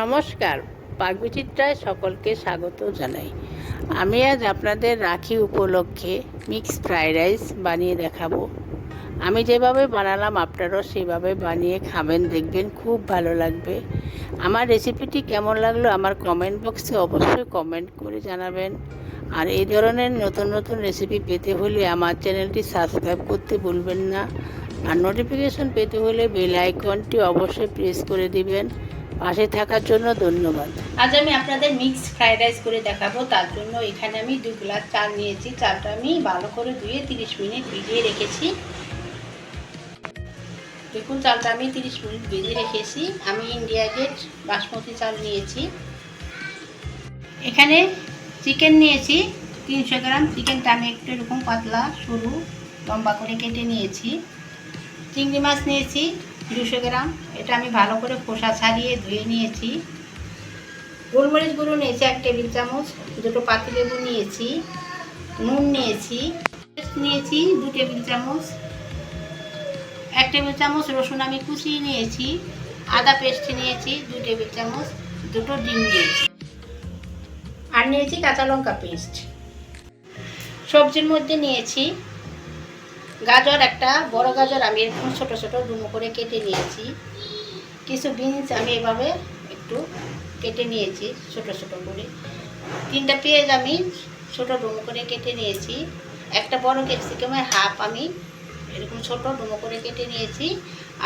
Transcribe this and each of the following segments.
নমস্কার পাকবিচিত্রায় সকলকে স্বাগত জানাই। আমি আজ আপনাদের রাখি উপলক্ষে মিক্স ফ্রাইড রাইস বানিয়ে দেখাবো। আমি যেভাবে বানালাম, আপনারাও সেভাবে বানিয়ে খাবেন, দেখবেন খুব ভালো লাগবে। আমার রেসিপিটি কেমন লাগল, আমার কমেন্ট বক্সে অবশ্যই কমেন্ট করে জানাবেন। আর এই ধরনের নতুন নতুন রেসিপি পেতে হলে আমার চ্যানেলটি সাবস্ক্রাইব করতে ভুলবেন না। আর নোটিফিকেশন পেতে হলে বেল আইকনটি অবশ্যই প্রেস করে দিবেন। পাশে থাকার জন্য ধন্যবাদ। আজ আমি আপনাদের মিক্সড ফ্রাইড রাইস করে দেখাবো। তার জন্য এখানে আমি দু গ্লাস চাল নিয়েছি। চালটা আমি ভালো করে ধুয়ে তিরিশ মিনিট ভিজিয়ে রেখেছি। দেখুন, চালটা আমি তিরিশ মিনিট ভিজিয়ে রেখেছি। আমি ইন্ডিয়া গেট বাসমতি চাল নিয়েছি। এখানে চিকেন নিয়েছি। তিনশো গ্রাম চিকেনটা আমি একটু এরকম পাতলা, সরু, লম্বা করে কেটে নিয়েছি। চিংড়ি মাছ নিয়েছি দুশো গ্রাম। এটা আমি ভালো করে খোসা ছাড়িয়ে ধুয়ে নিয়েছি। গোলমরিচ গুঁড়ো নিয়েছি এক টেবিল চামচ, দুটো পাতিলেবু নিয়েছি, নুন নিয়েছি নিয়েছি, দু টেবিল চামচ। এক টেবিল চামচ রসুন আমি কুচিয়ে নিয়েছি, আদা পেস্ট নিয়েছি, দু টেবিল চামচ, দুটো ডিম নিয়েছি। আর নিয়েছি কাঁচা লঙ্কা পেস্ট। সবজির মধ্যে নিয়েছি গাজর, একটা বড় গাজর আমি এরকম ছোটো ছোটো ডুমো করে কেটে নিয়েছি। কিছু বিনস আমি এভাবে একটু কেটে নিয়েছি, ছোট ছোট করে। তিনটা পেঁয়াজ আমি ছোটো ডুমো করে কেটে নিয়েছি। একটা বড় ক্যাপসিকামের হাফ আমি এরকম ছোট ডুমো করে কেটে নিয়েছি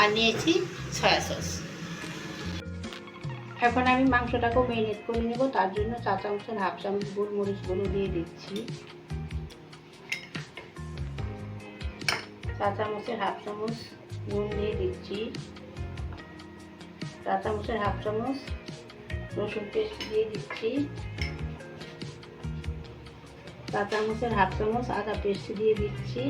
আর নিয়েছি সয়া সস। এখন আমি মাংসটাকেও ম্যারিনেট করে নেব, তার জন্য চা চামচের হাফ চামচ গোলমরিচগুলো দিয়ে দিচ্ছি। চা চামচের হাফ চামচ নুন দিয়ে দিচ্ছি। চা চামচের হাফ চামচ রসুন পেস্ট দিয়ে দিচ্ছি। চা চামচের হাফ চামচ আদা পেস্ট দিয়ে দিচ্ছি।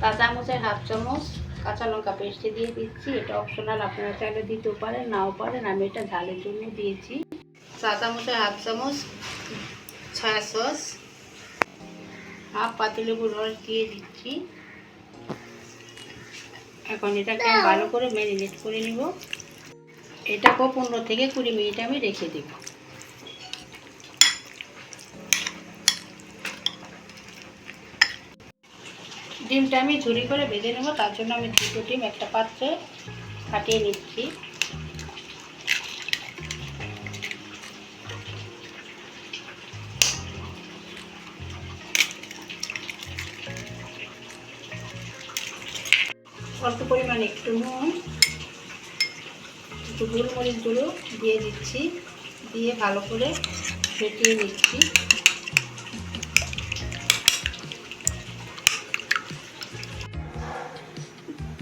চা চামচের হাফ চামচ কাঁচা লঙ্কা পেস্ট দিয়ে দিচ্ছি। এটা অপশনাল আপনারা চাইলে দিতেও পারেন, নাও পারেন, আমি এটা ঝালের জন্য দিয়েছি। চা চামচের হাফ চামচ ছয়া সস, হাফ পাতিলেবুর রস দিয়ে দিচ্ছি। এখন এটাকে আমি ভালো করে ম্যারিনেট করে নিব। এটাকেও পনেরো থেকে কুড়ি মিনিট আমি রেখে দেব। ডিমটা আমি ঝুড়ি করে বেঁধে নেব তার জন্য আমি দুটো ডিম একটা পাত্রে ফাটিয়ে নিচ্ছি। অল্প পরিমাণে একটু নুন, একটু গোলমরিচ গুঁড়ো দিয়ে দিচ্ছি, দিয়ে ভালো করে ফেটিয়ে নিচ্ছি।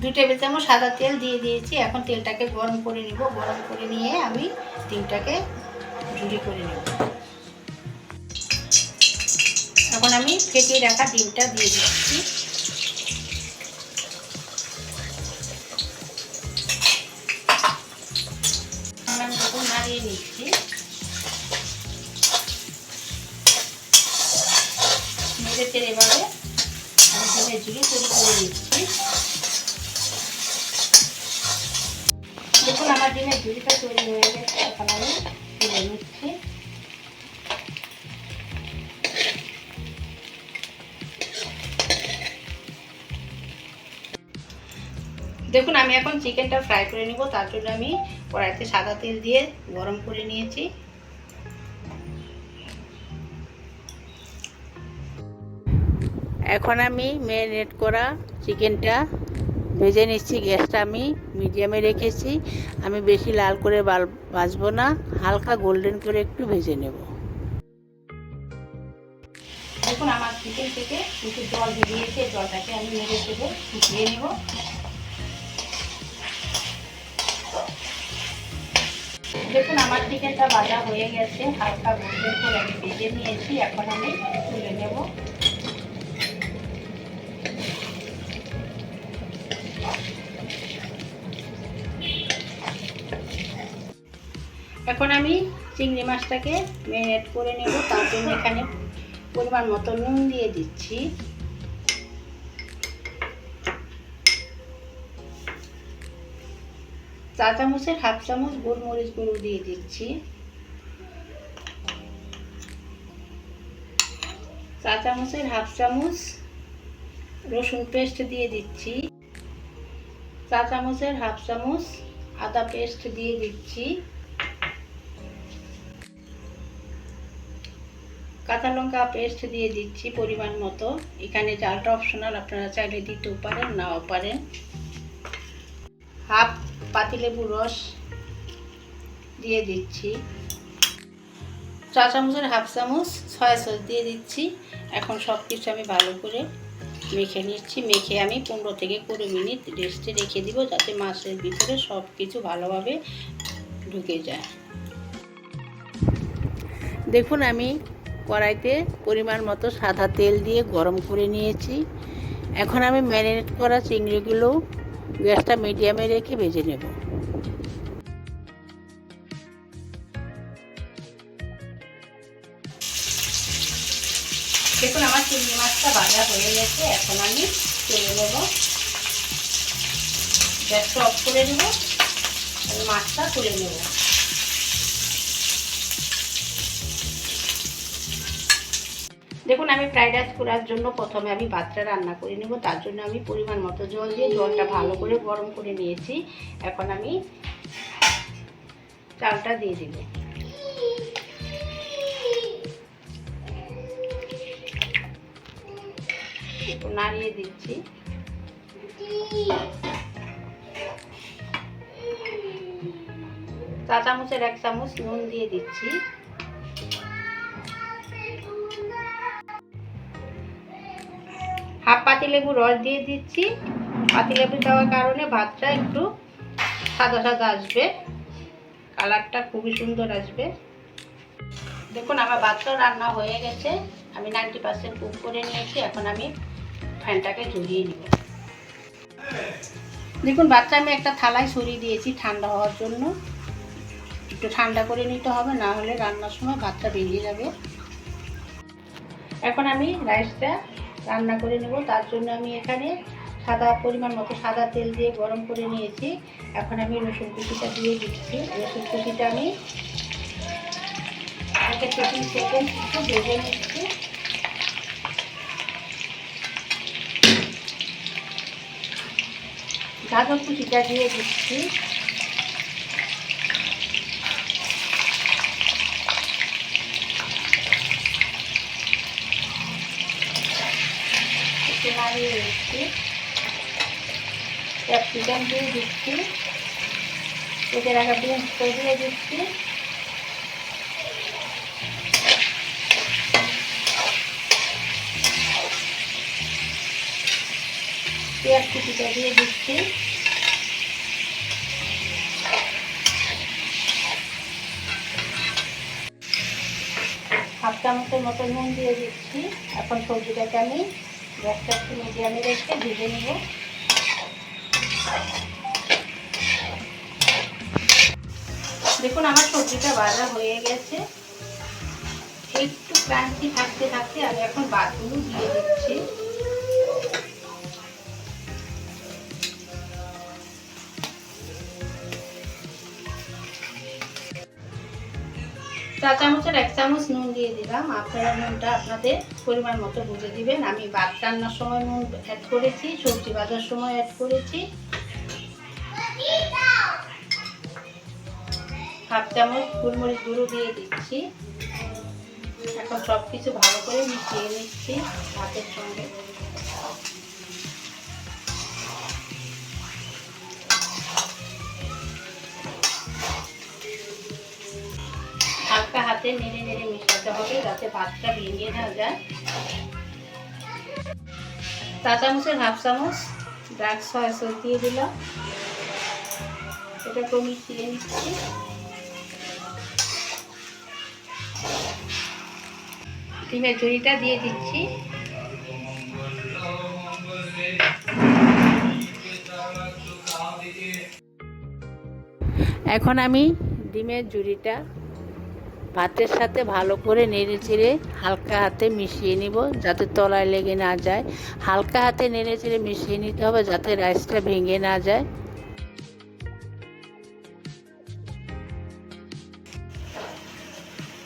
দু টেবিল চামচ সাদা তেল দিয়ে দিয়েছি, এখন তেলটাকে গরম করে নিব। গরম করে নিয়ে আমি ডিমটাকে ঝুড়ি করে নেব। এখন আমি ফেটিয়ে রাখা ডিমটা দিয়ে দিচ্ছি। নিচ্ছি মেরে তেল আমি তৈরি করে নিচ্ছি। দেখুন, আমার ডিমের ঝুড়িটা তৈরি হয়ে গেছে, এখন আমি তুলে নিচ্ছি। দেখুন আমি এখন চিকেনটা ফ্রাই করে নিব। তার জন্য আমি কড়াইতে সাদা তেল দিয়ে গরম করে নিয়েছি। এখন আমি ম্যারিনেট করা চিকেনটা ভেজে নিচ্ছি। গ্যাসটা আমি মিডিয়ামে রেখেছি। আমি বেশি লাল করে ভাজবো না হালকা গোল্ডেন করে একটু ভেজে নেব। দেখুন আমার চিকেন থেকে কিছু জল বেরিয়েছে। জলটাকে আমি নেড়ে দেবো শুকিয়ে নেব। দেখুন, আমার চিকেনটা ভাজা হয়ে গেছে, হালকা গোল্ডেন করে আমি ভেজে নিয়েছি, এখন আমি তুলে নেব। এখন আমি চিংড়ি মাছটাকে ম্যারিনেট করে নেব, তার জন্য এখানে পরিমাণ মতো নুন দিয়ে দিচ্ছি। চা চামচের হাফ চামচ গোলমরিচ গুঁড়ো দিয়ে দিচ্ছি। চা চামচের হাফ চামচ রসুন পেস্ট দিয়ে দিচ্ছি। চা চামচের হাফ চামচ আদা পেস্ট দিয়ে দিচ্ছি। কাঁচা লঙ্কা পেস্ট দিয়ে দিচ্ছি পরিমাণ মতো। এখানে চালটা অপশনাল আপনারা চাইলে দিতেও পারেন, নাও পারেন। হাফ পাতিলেবু রস দিয়ে দিচ্ছি। চা চামচের হাফ চামচ সয়া সস দিয়ে দিচ্ছি। এখন সব কিছু আমি ভালো করে মেখে নিচ্ছি। মেখে আমি পনেরো থেকে কুড়ি মিনিট রেস্টে রেখে দিব যাতে মাছের ভিতরে সব কিছু ভালোভাবে ঢুকে যায়। দেখুন, আমি কড়াইতে পরিমাণ মতো সাদা তেল দিয়ে গরম করে নিয়েছি। এখন আমি ম্যারিনেট করা চিংড়িগুলো গ্যাসটা মিডিয়ামে রেখে ভেজে নেব। দেখুন, আমার চিংড়ি মাছটা ভাজা হয়ে গেছে। এখন আমি তুলে নেব। গ্যাসটা অফ করে নেব। মাছটা তুলে নেব। দেখুন, আমি ফ্রাইড রাইস করার জন্য প্রথমে আমি ভাতটা রান্না করে নেব। তার জন্য আমি পরিমাণ মতো জল দিয়ে জলটা ভালো করে গরম করে নিয়েছি। এখন আমি চালটা দিয়ে দিব। নাড়িয়ে দিচ্ছি। চা চামচের এক চামচ নুন দিয়ে দিচ্ছি। হাফ পাতিলেবু রস দিয়ে দিচ্ছি। পাতিলেবু দেওয়ার কারণে ভাতটা একটু সাদা সাদা আসবে। কালারটা খুবই সুন্দর আসবে। দেখুন, আমার ভাতটা রান্না হয়ে গেছে। আমি নাইনটি পার্সেন্ট কুক করে নিয়েছি। এখন আমি ফ্যানটাকে ঝরিয়ে নিব। দেখুন বাচ্চা আমি একটা থালায় সরিয়ে দিয়েছি ঠান্ডা হওয়ার জন্য। একটু ঠান্ডা করে নিতে হবে, না হলে রান্নার সময় ভাতটা বেরিয়ে যাবে। এখন আমি রাইসটা রান্না করে নেব। তার জন্য আমি এখানে সাদা পরিমাণ মতো সাদা তেল দিয়ে গরম করে নিয়েছি। এখন আমি রসুন কুচিটা দিয়ে দিচ্ছি। রসুন কুচিটা আমি একটা টেবিল সেকেন্ড ভেজে নিচ্ছি। কুচিটা দিয়ে দিচ্ছি একটু নাড়িয়ে দিচ্ছি ক্যাপসিকাম দিয়ে দিচ্ছি কেটে রাখা বিনসটা দিয়ে দিচ্ছি পেঁয়াজ কুচিটা দিয়ে দিচ্ছি হাফ চামচের মতো নুন দিয়ে দিচ্ছি। এখন সবজিটাকে আমি গ্যাসটা একটু মিডিয়ামে রেখে ভেজে নেব। দেখুন, আমার সবজিটা ভাজা হয়ে গেছে। একটু ক্রান্তি থাকতে থাকতে আমি এখন বাদগুলো দিয়ে দিচ্ছি। চা চামচের এক চামচ নুন দিয়ে দিলাম। আপনারা নুনটা আপনাদের পরিমাণ মতো বুঝে দিবেন। আমি ভাত রান্নার সময় নুন অ্যাড করেছি, সবজি ভাজার সময় অ্যাড করেছি। হাফ চামচ গোলমরিচ গুঁড়ো দিয়ে দিচ্ছি। এখন সব কিছু ভালো করে মিশিয়ে নিচ্ছি ভাতের সঙ্গে। হাতে নেড়ে নেড়ে মেশাতে হবে, যাতে ভাতটা ভেঙে না যায়। চা চামচের হাফ চামচ ডার্ক সয়া সস দিয়ে দিলাম। এটা একটু মিশিয়ে নিচ্ছি। ডিমের ঝুড়িটা দিয়ে দিচ্ছি। এখন আমি ডিমের ঝুড়িটা ভাতের সাথে ভালো করে নেড়ে চেড়ে হালকা হাতে মিশিয়ে নিব যাতে তলায় লেগে না যায়। হালকা হাতে নেড়ে চেড়ে মিশিয়ে নিতে হবে যাতে রাইসটা ভেঙে না যায়।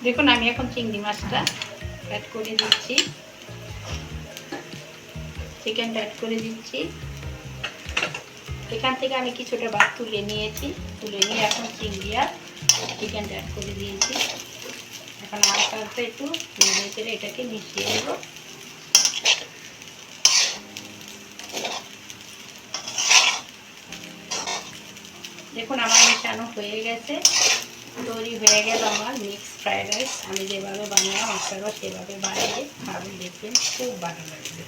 দেখুন, আমি এখন চিংড়ি মাছটা অ্যাড করে দিচ্ছি। চিকেনটা অ্যাড করে দিচ্ছি। এখান থেকে আমি কিছুটা ভাত তুলে নিয়েছি। তুলে নিয়ে এখন চিংড়ি আর চিকেনটা অ্যাড করে দিয়েছি। এখন হালকা হালকা একটু নেড়ে চেড়ে এটাকে মিশিয়ে দেব দেখুন, আমার মেশানো হয়ে গেছে। তৈরি হয়ে গেল আমার মিক্স ফ্রাইড রাইস আমি যেভাবে বানালাম, আপনারাও সেভাবে বানিয়ে খাবেন, দেখবেন খুব ভালো লাগবে।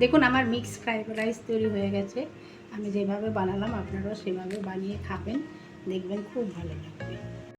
দেখুন, আমার মিক্স ফ্রাইড রাইস তৈরি হয়ে গেছে। আমি যেভাবে বানালাম, আপনারাও সেভাবে বানিয়ে খাবেন। দেখবেন খুব ভালো লাগবে।